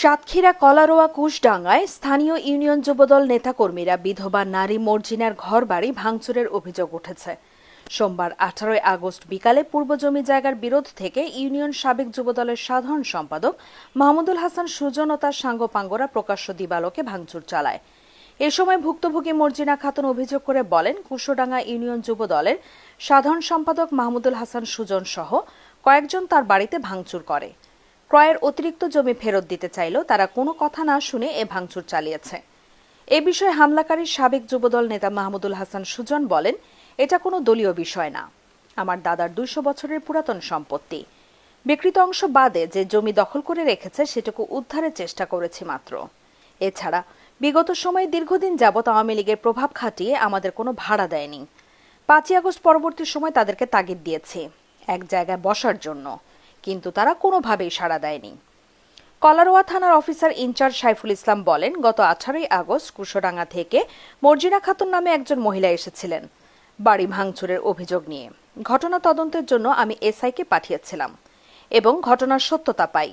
সাতক্ষীরা কলারোয়া কুশডাঙ্গায় স্থানীয় ইউনিয়ন যুবদল নেতাকর্মীরা বিধবা নারী মর্জিনার ঘরবাড়ি ভাঙচুরের অভিযোগ উঠেছে। সোমবার আঠারোই আগস্ট বিকালে পূর্ব জমি জায়গার বিরোধ থেকে ইউনিয়ন সাবেক যুবদলের সাধারণ সম্পাদক মাহমুদুল হাসান সুজন ও তার সাঙ্গপাঙ্গরা প্রকাশ্য দিবালোকে ভাঙচুর চালায়। এ সময় ভুক্তভোগী মর্জিনা খাতুন অভিযোগ করে বলেন, কুশোডাঙ্গা ইউনিয়ন যুবদলের সাধারণ সম্পাদক মাহমুদুল হাসান সুজন সহ কয়েকজন তার বাড়িতে ভাঙচুর করে। ক্রয়ের অতিরিক্ত জমি ফেরত দিতে চাইলেও তারা কোনো কথা না শুনে এ ভাঙচুর চালিয়েছে। এ বিষয়ে হামলাকারী সাবেক যুবদল নেতা মাহমুদুল হাসান সুজন বলেন, এটা কোনো দলীয় বিষয় না। আমার দাদার দুইশো বছরের পুরাতন সম্পত্তি। বিকৃত অংশ বাদে যে জমি দখল করে রেখেছে, সেটুকু উদ্ধারের চেষ্টা করেছি মাত্র। এছাড়া, বিগত সময়ে দীর্ঘদিন যাবৎ আওয়ামী লীগের প্রভাব খাটিয়ে আমাদের কোনো ভাড়া দেয়নি। পাঁচই আগস্ট পরবর্তী সময় তাদেরকে তাগিদ দিয়েছি। এক জায়গায় বসার জন্য, কিন্তু তারা কোনোভাবেই সাড়া দেয়নি। কলারোয়া থানার অফিসার ইনচার্জ সাইফুল ইসলাম বলেন, গত আঠারোই আগস্ট কুশোডাঙ্গা থেকে মর্জিনা খাতুন নামে একজন মহিলা এসেছিলেন বাড়ি ভাঙচুরের অভিযোগ নিয়ে। ঘটনা তদন্তের জন্য আমি এসআইকে পাঠিয়েছিলাম এবং ঘটনার সত্যতা পাই।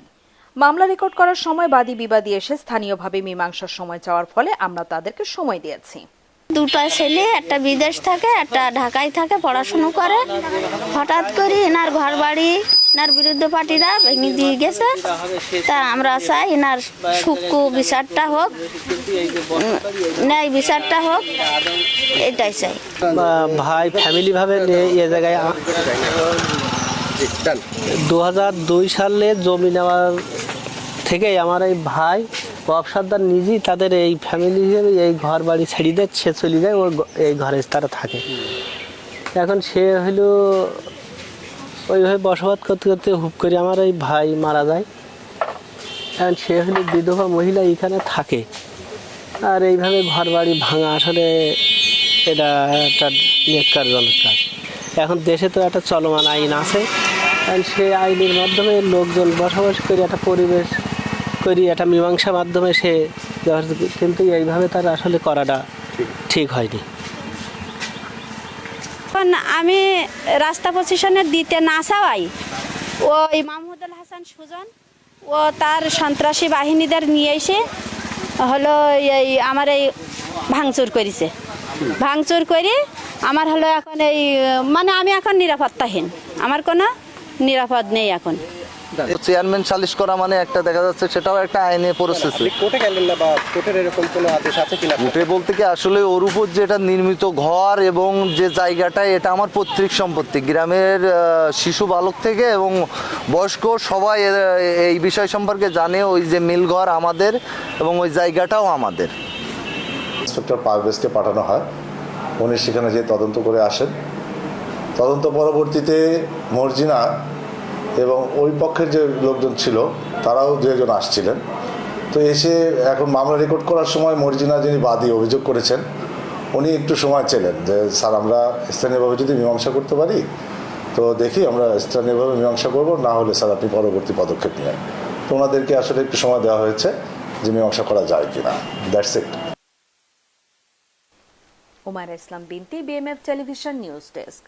মামলা রেকর্ড করার সময় বাদী বিবাদী এসে স্থানীয়ভাবে মীমাংসার সময় চাওয়ার ফলে আমরা তাদেরকে সময় দিয়েছি। দুটা ছেলে একটা বিদেশ থাকে একটা ঢাকায় থাকে পড়াশুনো করে। হঠাৎ করে এনার ঘর বাড়ি এনার বিরুদ্ধে পার্টিরা ভেঙে দিয়ে গেছে। তা আমরা চাই এনার সূক্ষ্ম বিচারটা হোক ন্যায় বিচারটা হোক এটাই চাই। বা ভাই ফ্যামিলি ভাবে এ জায়গায় দু হাজার দুই সালে জমি নেওয়ার থেকেই আমার এই ভাই ব্যবসাদার নিজেই তাদের এই ফ্যামিলি হিসেবে এই ঘর বাড়ি ছেড়ে দেয় সে চলে যায়, ওর এই ঘরে তারা থাকে। এখন সে হলো ওইভাবে বসবাস করতে করতে হুপ করে আমার ওই ভাই মারা যায়। এখন সে হলো বিধবা মহিলা এখানে থাকে। আর এইভাবে ঘর বাড়ি ভাঙা আসলে এটা একটা নেককারজনক কাজ। এখন দেশে তো একটা চলমান আইন আছে। আর সেই আইনের মাধ্যমে লোকজন বসবাস করে, একটা পরিবেশ করি একটা মীমাংসা মাধ্যমে সে কিন্তু এইভাবে তার আসলে করাটা ঠিক হয়নি। আমি রাস্তা পজিশনে দিতে না চাওয়াই ওই মাহমুদুল হাসান সুজন, ও তার সন্ত্রাসী বাহিনীদের নিয়ে এসে হলো এই আমার এই ভাঙচুর করেছে। ভাঙচুর করে আমার হলো এখন এই মানে আমি এখন নিরাপত্তাহীন, আমার কোনো নিরাপদ নেই এখন। চেয়ারম্যান সালিশ করা মানে একটা দেখা যাচ্ছে সেটাও একটা আইনের পরিস্থিতি আপনি কোর্টে গেলেন না বা কোর্টের এরকম কোনো আদেশ আছে কিনা? উঠে বলতে কি আসলে ওর উপর যেটা নির্মিত ঘর এবং যে জায়গাটা এটা আমার পৈতৃক সম্পত্তি। গ্রামের শিশু বালক থেকে এবং বয়স্ক সবাই এই বিষয় সম্পর্কে জানে ওই যে মিল ঘর আমাদের এবং ওই জায়গাটাও আমাদের। ইন্সপেক্টর পারভেজকে পাঠানো হয়। উনি সেখানে যে তদন্ত করে আসেন। তদন্ত পরবর্তীতে মর্জিনা এবং ওই পক্ষের যে লোকজন ছিল, তারাও দু একজন আসছিলেন। তো এসে এখন মামলা রেকর্ড করার সময় মর্জিনা যিনি বাদী অভিযোগ করেছেন, উনি একটু সময় চেলেন যে, স্যার, আমরা স্থানীয়ভাবে যদি মীমাংসা করতে পারি, তো দেখি আমরা স্থানীয়ভাবে মীমাংসা করব, না হলে স্যার, আপনি পরবর্তী পদক্ষেপ নেন তো ওনাদেরকে আসলে একটু সময় দেওয়া হয়েছে যে, মীমাংসা করা যায় কিনা। দ্যাটস ইট ওমার ইসলাম, বিনতি বিএমএফ টেলিভিশন নিউজ ডেস্ক।